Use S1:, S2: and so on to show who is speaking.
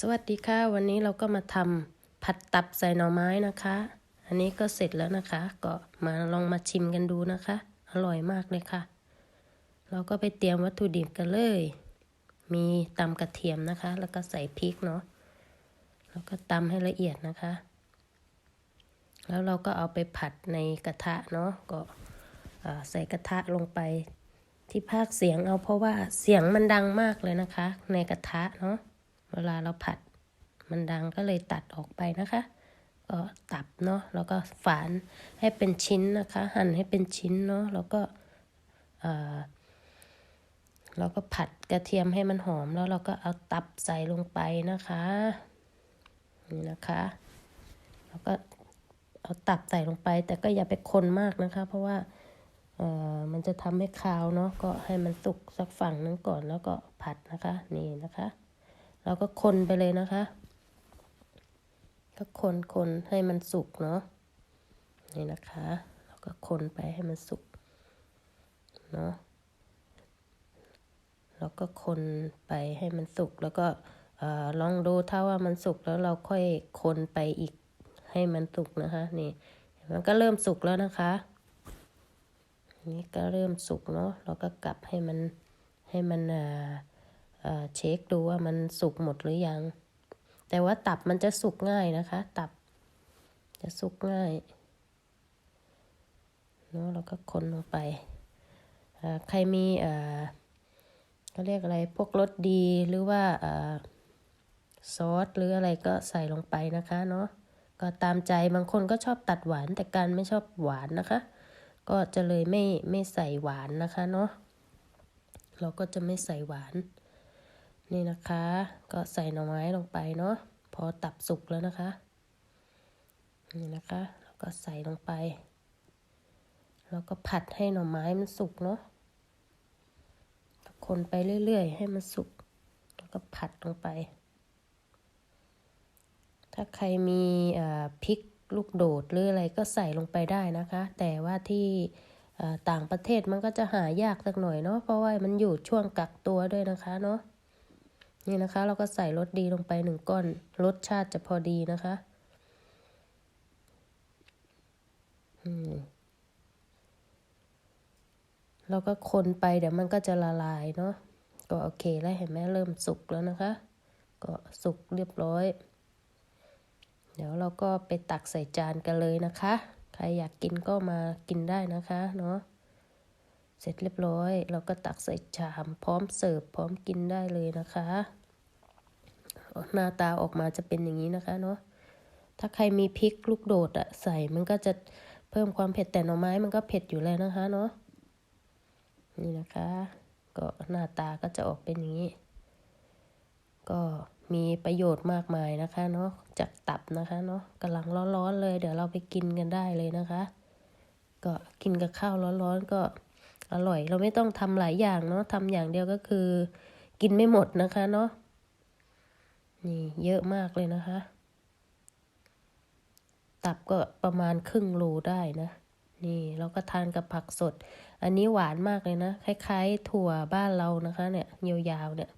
S1: สวัสดีค่ะ วันนี้เราก็มาทำผัดตับใส่หน่อไม้นะคะ อันนี้ก็เสร็จแล้วนะคะ ก็มาลองมาชิมกันดูนะคะ อร่อยมากเลยค่ะ เราก็ไปเตรียมวัตถุดิบกันเลย มีตำกระเทียมนะคะ แล้วก็ใส่พริกเนาะแล้วก็ตำให้ละเอียดนะคะ แล้วเราก็เอาไปผัดในกระทะเนาะก็ใส่กระทะลงไปที่ภาคเสียงเอาเพราะว่าเสียงมันดังมากเลยนะคะ ในกระทะเนาะ เวลาเราผัดมันดังก็เลยตัดออกไปนะคะ ก็ตับเนาะแล้วก็ฝานให้เป็นชิ้นนะคะ หั่นให้เป็นชิ้นเนาะแล้วก็เราก็ผัดกระเทียมให้มันหอมแล้วเราก็เอาตับใส่ลงไปนะคะนี่นะคะแล้วก็เอาตับใส่ลงไป แต่ก็อย่าไปคนมากนะคะ เพราะว่าเอ่อมันจะทำให้คาวเนาะก็ให้มันสุกสักฝั่งนึงก่อนแล้วก็ผัดนะคะ นี่นะคะ เราก็คนไปเลยนะคะ ก็คนคนให้มันสุกเนาะนี่นะคะ เราก็คนไปให้มันสุกเนาะเราก็คนไปให้มันสุกแล้วก็ลองดูถ้าว่ามันสุกแล้วเราค่อยคนไปอีกให้มันสุกนะคะนี่มันก็เริ่มสุกแล้วนะคะ นี่ก็เริ่มสุกเนาะเราก็กลับให้มันให้มันอ่า เช็คดูว่ามันสุกหมดหรือยัง แต่ว่าตับมันจะสุกง่ายนะคะ ตับจะสุกง่ายเนาะเราก็คนลงไป ใครมีเขาเรียกอะไรพวกรสดีหรือว่าซอสหรืออะไรก็ใส่ลงไปนะคะเนาะก็ตามใจบางคนก็ชอบตัดหวานแต่การไม่ชอบหวานนะคะ ก็จะเลยไม่ไม่ใส่หวานนะคะเนาะเราก็จะไม่ใส่หวาน นี่นะคะ ก็ใส่หน่อไม้ลงไปเนาะพอตับสุกแล้วนะคะนี่นะคะแล้วก็ใส่ลงไป แล้วก็ผัดให้หน่อไม้มันสุกเนาะคนไปเรื่อยๆ ให้มันสุก แล้วก็ผัดลงไป ถ้าใครมีพริกลูกโดดหรืออะไรก็ใส่ลงไปได้นะคะ แต่ว่าที่ต่างประเทศมันก็จะหายากสักหน่อยเนาะเพราะว่ามันอยู่ช่วงกักตัวด้วยนะคะเนาะ นี่นะคะ เราก็ใส่รสดีลงไปหนึ่งก้อนรสชาติจะพอดีนะคะเราก็คนไปเดี๋ยวมันก็จะละลายเนาะก็โอเคแล้วเห็นไหมเริ่มสุกแล้วนะคะ ก็สุกเรียบร้อย เดี๋ยวเราก็ไปตักใส่จานกันเลยนะคะ ใครอยากกินก็มากินได้นะคะ เนาะ เสร็จเรียบร้อย เราก็ตักใส่ชาม พร้อมเสิร์ฟพร้อมกินได้เลยนะคะ หน้าตาออกมาจะเป็นอย่างนี้นะคะเนาะถ้าใครมีพริกลูกโดดอะใส่มันก็จะเพิ่มความเผ็ดแต่หน่อไม้มันก็เผ็ดอยู่แล้วนะคะเนาะนี่นะคะ ก็หน้าตาก็จะออกเป็นอย่างนี้ ก็มีประโยชน์มากมายนะคะเนาะจากตับนะคะเนาะกำลังร้อนๆเลย เดี๋ยวเราไปกินกันได้เลยนะคะ ก็กินกับข้าวร้อนๆก็ อร่อย เราไม่ต้องทำหลายอย่างเนาะทำอย่างเดียวก็คือ กินไม่หมดนะคะเนาะนี่เยอะมากเลยนะคะ ตับก็ประมาณครึ่งโลได้นะ นี่เราก็ทานกับผักสด อันนี้หวานมากเลยนะ คล้าย ๆ ถั่วบ้านเรานะคะ เนี่ยยาวๆเนี่ย